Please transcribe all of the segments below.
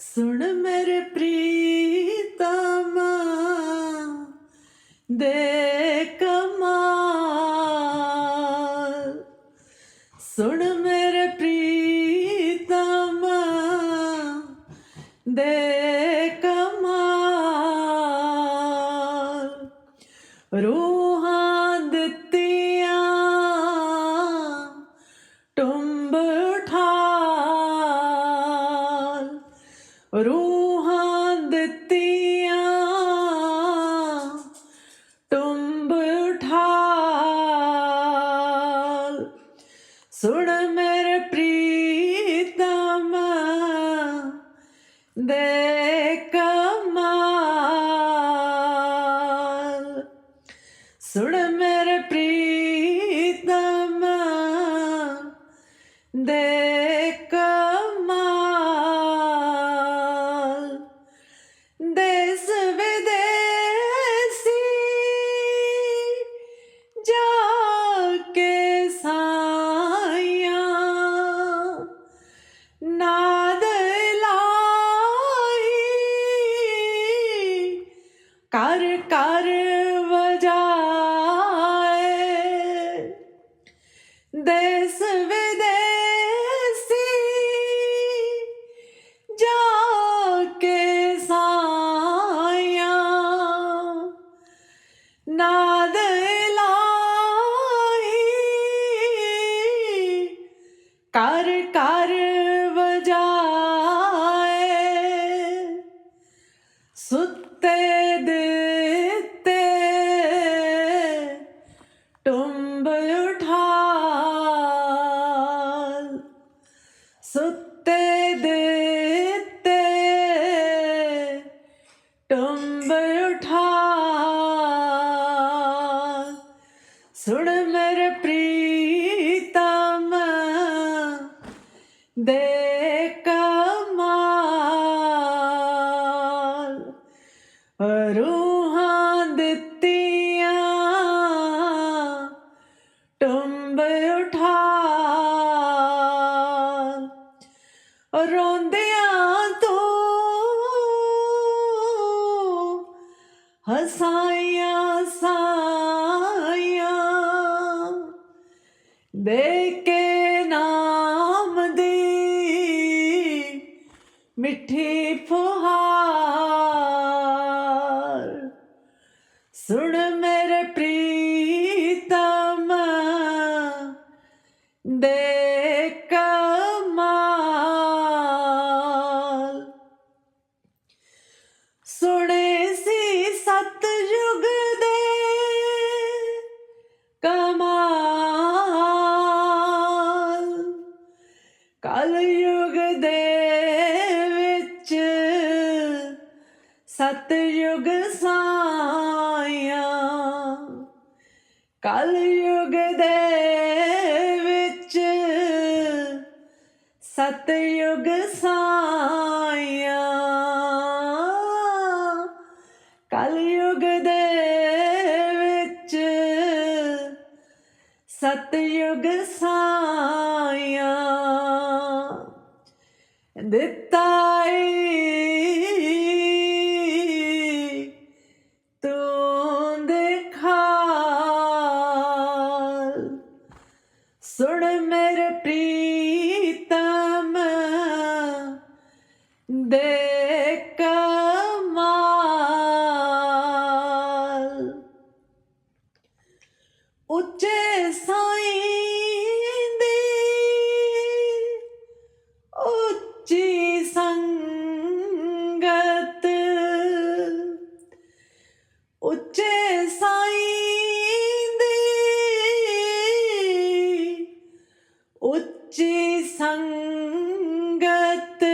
ਸੁਣ ਮੇਰੇ ਪ੍ਰੀਤਮਾ ਦੇ ਸੁਣ ਮੇਰੇ ਪ੍ਰੀਤਮ ਦੇ ਕਮਾਲ ਸੁਣ ਮੇਰੇ ਪ੍ਰੀਤਮ ਦੇ ਦੇਸ ਵਿਦੇਸੀ ਜਾ ਕੇ ਸਾਇਆ ਨਾਦ ਲਾਈ ਕਰ ਕਰ ਵਜਾਏ। ਸੁੱਤੇ ਦਿੱਤੇ ਰੂਹਾਂ ਦਿੱਤੀਆਂ ਟੁੰਬ ਉਠਾਲ ਰੋਂਦਿਆਂ ਤੂੰ ਹਸਾਈਆਂ ਸਾਇਆ ਦੇ ਕੇ ਨਾਮ ਦੀ ਮਿੱਠੀ ਫੁਹਾ ਸੁਣ ਮੇਰੇ ਪ੍ਰੀਤਮ ਦੇ ਕਮਾਲ ਸੁਣੇ ਸੀ ਸਤਜੁਗ ਦੇ ਕਮਾਲ। ਕਲ ਯੁਗ ਦੇ ਵਿੱਚ ਸਤਯੁਗ ਸਾਇਆ ਸਤਯੁਗ ਸਾਇਆ। ਕਲਯੁਗ ਦੇ ਵਿੱਚ ਸਤਯੁਗ ਸਾਇਆ। ਦਿੱਤਾ ਈ ਤੂੰ ਦਿਖਾਲ ਸੁਣ ਮੇਰੇ ਪ੍ਰੀਤਮ ਉੱਚੇ ਸਾਈਂ ਦੀ ਉੱਚੀ ਸੰਗਤ। ਉੱਚੇ ਸਾਈਂ ਦੀ ਉੱਚੀ ਸੰਗਤ।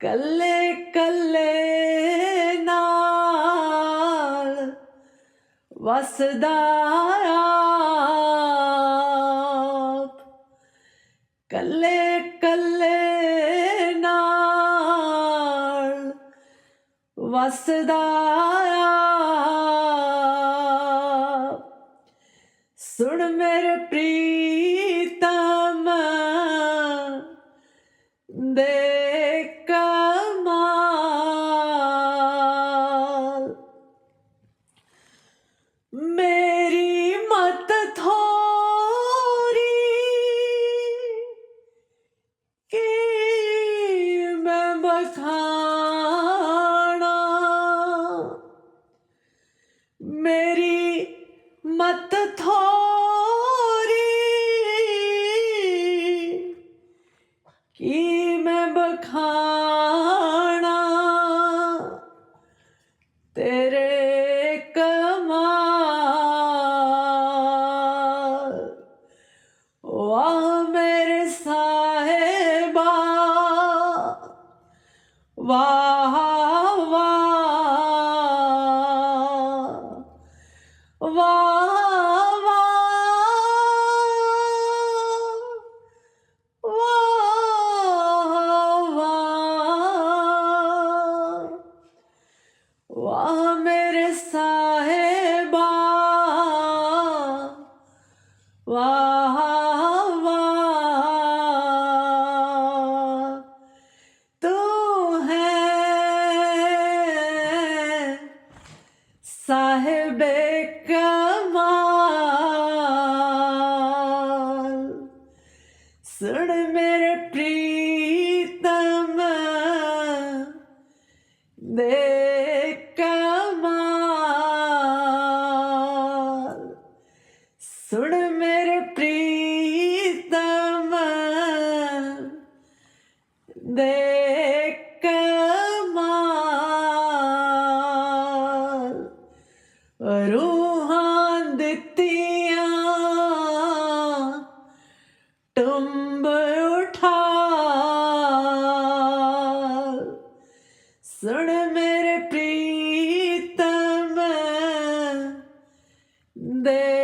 ਕੱਲੇ ਕੱਲੇ ਵਸਦਾ ਆਪ। ਕੱਲੇ ਕੱਲੇ ਨਾਲ ਵਸਦਾ ਆਪ। ਸੁਣ ਮੇਰੇ ਪ੍ਰੀਤਮ ਦੇ ਮੈਂ ਬਖਾਣਾ ਮੇਰੀ ਮਤ ਥੋਰੀ ਕੀ ਮੈਂ ਬਖਾਣਾ वाह वाह तू है साहिब कमाल। ਸੁਣ ਮੇਰੇ ਪ੍ਰੀਤਮ ਦੇ